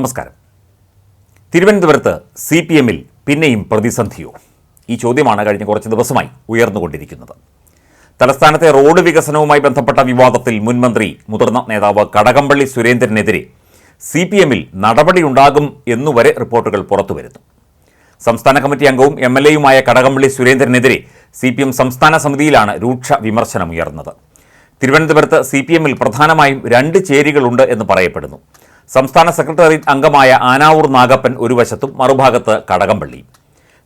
നമസ്കാരം. തിരുവനന്തപുരത്ത് C P എമ്മിൽ പിന്നെയും പ്രതിസന്ധിയോ. ഈ ചോദ്യമാണ് കഴിഞ്ഞ കുറച്ച് ദിവസമായി ഉയർന്നുകൊണ്ടിരിക്കുന്നത്. തലസ്ഥാനത്തെ റോഡ് വികസനവുമായി ബന്ധപ്പെട്ട വിവാദത്തിൽ മുൻമന്ത്രി മുതിർന്ന നേതാവ് കടകംപള്ളി സുരേന്ദ്രനെതിരെ സി പി എമ്മിൽ നടപടിയുണ്ടാകും എന്നുവരെ റിപ്പോർട്ടുകൾ പുറത്തുവരുന്നു. സംസ്ഥാന കമ്മിറ്റി അംഗവും എം എൽ എയുമായ കടകംപള്ളി സുരേന്ദ്രനെതിരെ സി പി എം സംസ്ഥാന സമിതിയിലാണ് രൂക്ഷ വിമർശനമുയർന്നത്. തിരുവനന്തപുരത്ത് സി പി എമ്മിൽ പ്രധാനമായും രണ്ട് ചേരികളുണ്ട് എന്ന് പറയപ്പെടുന്നു. സംസ്ഥാന സെക്രട്ടേറിയറ്റ് അംഗമായ ആനാവൂർ നാഗപ്പൻ ഒരു വശത്തും മറുഭാഗത്ത് കടകംപള്ളി.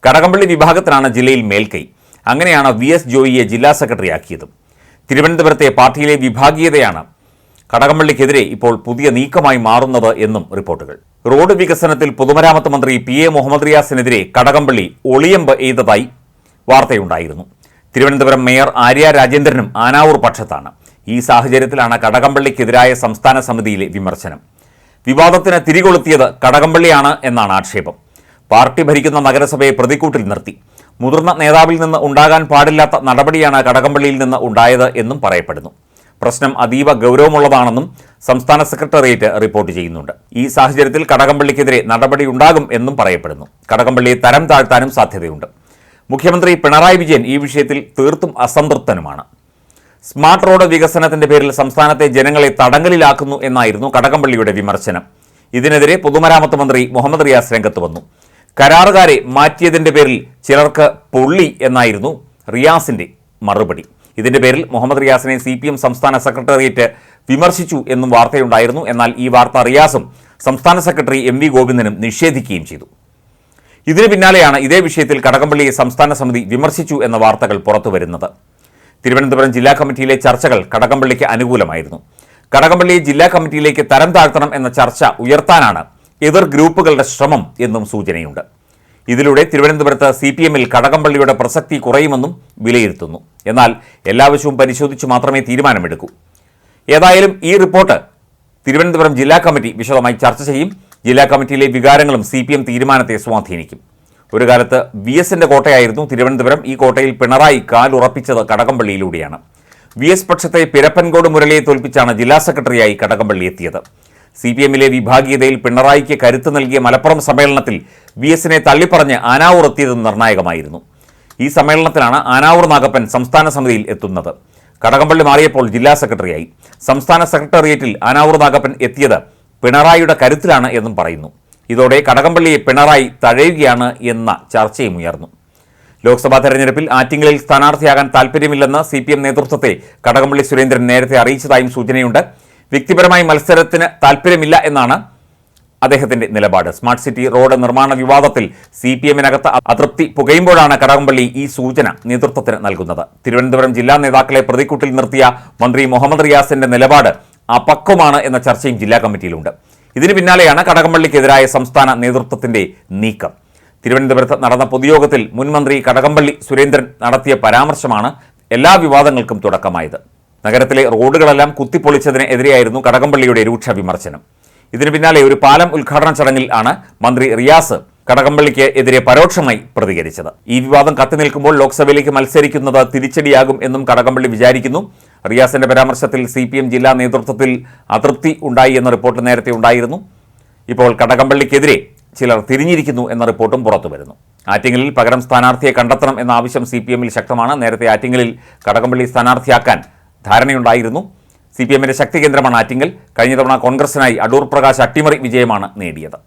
കടകംപള്ളി വിഭാഗത്തിനാണ് ജില്ലയിൽ മേൽക്കൈ. അങ്ങനെയാണ് വി എസ് ജോയിയെ ജില്ലാ സെക്രട്ടറിയാക്കിയതും. തിരുവനന്തപുരത്തെ പാർട്ടിയിലെ വിഭാഗീയതയാണ് കടകംപള്ളിക്കെതിരെ ഇപ്പോൾ പുതിയ നീക്കമായി മാറുന്നത് എന്നും റിപ്പോർട്ടുകൾ. റോഡ് വികസനത്തിൽ പൊതുമരാമത്ത് മന്ത്രി പി എ മുഹമ്മദ് റിയാസിനെതിരെ കടകംപള്ളി ഒളിയമ്പ് എയ്തതായി വാർത്തയുണ്ടായിരുന്നു. തിരുവനന്തപുരം മേയർ ആര്യ രാജേന്ദ്രനും ആനാവൂർ പക്ഷത്താണ്. ഈ സാഹചര്യത്തിലാണ് കടകംപള്ളിക്കെതിരായ സംസ്ഥാന സമിതിയിലെ വിമർശനം. വിവാദത്തിന് തിരികൊളുത്തിയത് കടകംപള്ളിയാണ് എന്നാണ് ആക്ഷേപം. പാർട്ടി ഭരിക്കുന്ന നഗരസഭയെ പ്രതിക്കൂട്ടിൽ നിർത്തി. മുതിർന്ന നേതാവിൽ നിന്ന് ഉണ്ടാകാൻ പാടില്ലാത്ത നടപടിയാണ് കടകംപള്ളിയിൽ നിന്ന് ഉണ്ടായത് എന്നും പറയപ്പെടുന്നു. പ്രശ്നം അതീവ ഗൗരവമുള്ളതാണെന്നും സംസ്ഥാന സെക്രട്ടേറിയറ്റ് റിപ്പോർട്ട് ചെയ്യുന്നുണ്ട്. ഈ സാഹചര്യത്തിൽ കടകംപള്ളിക്കെതിരെ നടപടിയുണ്ടാകും എന്നും പറയപ്പെടുന്നു. കടകംപള്ളിയെ തരം താഴ്ത്താനും സാധ്യതയുണ്ട്. മുഖ്യമന്ത്രി പിണറായി വിജയൻ ഈ വിഷയത്തിൽ തീർത്തും അസംതൃപ്തനുമാണ്. സ്മാർട്ട് റോഡ് വികസനത്തിന്റെ പേരിൽ സംസ്ഥാനത്തെ ജനങ്ങളെ തടങ്കലിലാക്കുന്നു എന്നായിരുന്നു കടകംപള്ളിയുടെ വിമർശനം. ഇതിനെതിരെ പൊതുമരാമത്ത് മന്ത്രി മുഹമ്മദ് റിയാസ് രംഗത്ത് വന്നു. കരാറുകാരെ മാറ്റിയതിന്റെ പേരിൽ ചിലർക്ക് പൊള്ളി എന്നായിരുന്നു റിയാസിന്റെ മറുപടി. ഇതിന്റെ പേരിൽ മുഹമ്മദ് റിയാസിനെ സി പി എം സംസ്ഥാന സെക്രട്ടേറിയറ്റ് വിമർശിച്ചു എന്നും വാർത്തയുണ്ടായിരുന്നു. എന്നാൽ ഈ വാർത്ത റിയാസും സംസ്ഥാന സെക്രട്ടറി എം വി ഗോവിന്ദനും നിഷേധിക്കുകയും ചെയ്തു. ഇതിനു പിന്നാലെയാണ് ഇതേ വിഷയത്തിൽ കടകംപള്ളിയെ സംസ്ഥാന സമിതി വിമർശിച്ചു എന്ന വാർത്തകൾ പുറത്തുവരുന്നത്. തിരുവനന്തപുരം ജില്ലാ കമ്മിറ്റിയിലെ ചർച്ചകൾ കടകംപള്ളിക്ക് അനുകൂലമായിരുന്നു. കടകംപള്ളിയെ ജില്ലാ കമ്മിറ്റിയിലേക്ക് തരം താഴ്ത്തണം എന്ന ചർച്ച ഉയർത്താനാണ് എതിർ ഗ്രൂപ്പുകളുടെ ശ്രമം എന്നും സൂചനയുണ്ട്. ഇതിലൂടെ തിരുവനന്തപുരത്ത് സി പി എമ്മിൽ കടകംപള്ളിയുടെ പ്രസക്തി കുറയുമെന്നും വിലയിരുത്തുന്നു. എന്നാൽ എല്ലാ വശവും പരിശോധിച്ച് മാത്രമേ തീരുമാനമെടുക്കൂ. ഏതായാലും ഈ റിപ്പോർട്ട് തിരുവനന്തപുരം ജില്ലാ കമ്മിറ്റി വിശദമായി ചർച്ച ചെയ്യും. ജില്ലാ കമ്മിറ്റിയിലെ വികാരങ്ങളും സി തീരുമാനത്തെ സ്വാധീനിക്കും. ഒരു കാലത്ത് വി എസിന്റെ കോട്ടയായിരുന്നു തിരുവനന്തപുരം. ഈ കോട്ടയിൽ പിണറായി കാലുറപ്പിച്ചത് കടകംപള്ളിയിലൂടെയാണ്. വി എസ് പക്ഷത്തെ പിരപ്പൻകോട് മുരളിയെ തോൽപ്പിച്ചാണ് ജില്ലാ സെക്രട്ടറിയായി കടകംപള്ളി എത്തിയത്. സി പി എമ്മിലെ വിഭാഗീയതയിൽ പിണറായിക്ക് കരുത്ത് നൽകിയ മലപ്പുറം സമ്മേളനത്തിൽ വി എസിനെ തള്ളിപ്പറഞ്ഞ് ആനാവൂർ എത്തിയത് നിർണായകമായിരുന്നു. ഈ സമ്മേളനത്തിലാണ് ആനാവൂർ നാഗപ്പൻ സംസ്ഥാന സമിതിയിൽ എത്തുന്നത്. കടകംപള്ളി മാറിയപ്പോൾ ജില്ലാ സെക്രട്ടറിയായി. സംസ്ഥാന സെക്രട്ടേറിയറ്റിൽ ആനാവൂർ നാഗപ്പൻ എത്തിയത് പിണറായിയുടെ കരുത്തിലാണ് എന്നും പറയുന്നു. ഇതോടെ കടകംപള്ളിയെ പിണറായി തഴയുകയാണ് എന്ന ചർച്ചയും ഉയർന്നു. ലോക്സഭാ തെരഞ്ഞെടുപ്പിൽ ആറ്റിങ്ങലിൽ സ്ഥാനാർത്ഥിയാകാൻ താൽപ്പര്യമില്ലെന്ന് സി പി എം നേതൃത്വത്തെ കടകംപള്ളി സുരേന്ദ്രൻ നേരത്തെ അറിയിച്ചതായും സൂചനയുണ്ട്. വ്യക്തിപരമായി മത്സരത്തിന് താൽപ്പര്യമില്ല എന്നാണ് അദ്ദേഹത്തിന്റെ നിലപാട്. സ്മാർട്ട് സിറ്റി റോഡ് നിർമ്മാണ വിവാദത്തിൽ സി പി എമ്മിനകത്ത് അതൃപ്തി പുകയുമ്പോഴാണ് കടകംപള്ളി ഈ സൂചന നേതൃത്വത്തിന് നൽകുന്നത്. തിരുവനന്തപുരം ജില്ലാ നേതാക്കളെ പ്രതിക്കൂട്ടിൽ നിർത്തിയ മന്ത്രി മുഹമ്മദ് റിയാസിന്റെ നിലപാട് അപക്വമാണ് എന്ന ചർച്ചയും ജില്ലാ കമ്മിറ്റിയിലുണ്ട്. ഇതിന് പിന്നാലെയാണ് കടകംപള്ളിക്കെതിരായ സംസ്ഥാന നേതൃത്വത്തിന്റെ നീക്കം. തിരുവനന്തപുരത്ത് നടന്ന പൊതുയോഗത്തിൽ മുൻമന്ത്രി കടകംപള്ളി സുരേന്ദ്രൻ നടത്തിയ പരാമർശമാണ് എല്ലാ വിവാദങ്ങൾക്കും തുടക്കമായത്. നഗരത്തിലെ റോഡുകളെല്ലാം കുത്തിപ്പൊളിച്ചതിനെതിരെയായിരുന്നു കടകംപള്ളിയുടെ രൂക്ഷ വിമർശനം. ഇതിന് പിന്നാലെ ഒരു പാലം ഉദ്ഘാടന ചടങ്ങിൽ ആണ് മന്ത്രി റിയാസ് കടകംപള്ളിക്ക് എതിരെ പരോക്ഷമായി പ്രതികരിച്ചത്. ഈ വിവാദം കത്തിനിൽക്കുമ്പോൾ ലോക്സഭയിലേക്ക് മത്സരിക്കുന്നത് തിരിച്ചടിയാകും എന്നും കടകംപള്ളി വിചാരിക്കുന്നു. റിയാസിന്റെ പരാമർശത്തിൽ സി പി എം ജില്ലാ നേതൃത്വത്തിൽ അതൃപ്തി ഉണ്ടായി എന്ന റിപ്പോർട്ട് നേരത്തെ ഉണ്ടായിരുന്നു. ഇപ്പോൾ കടകംപള്ളിക്കെതിരെ ചിലർ തിരിഞ്ഞിരിക്കുന്നു എന്ന റിപ്പോർട്ടും പുറത്തു വരുന്നു ആറ്റിങ്ങലിൽ പകരം സ്ഥാനാർത്ഥിയെ കണ്ടെത്തണം എന്ന ആവശ്യം സി പി എമ്മിൽ ശക്തമാണ്. നേരത്തെ ആറ്റിങ്ങലിൽ കടകംപള്ളി സ്ഥാനാർത്ഥിയാക്കാൻ ധാരണയുണ്ടായിരുന്നു. സി പി എമ്മിന്റെ ശക്തി കേന്ദ്രമാണ് ആറ്റിങ്ങൽ. കഴിഞ്ഞ തവണ കോൺഗ്രസിനായി അടൂർ പ്രകാശ് അട്ടിമറി വിജയമാണ് നേടിയത്.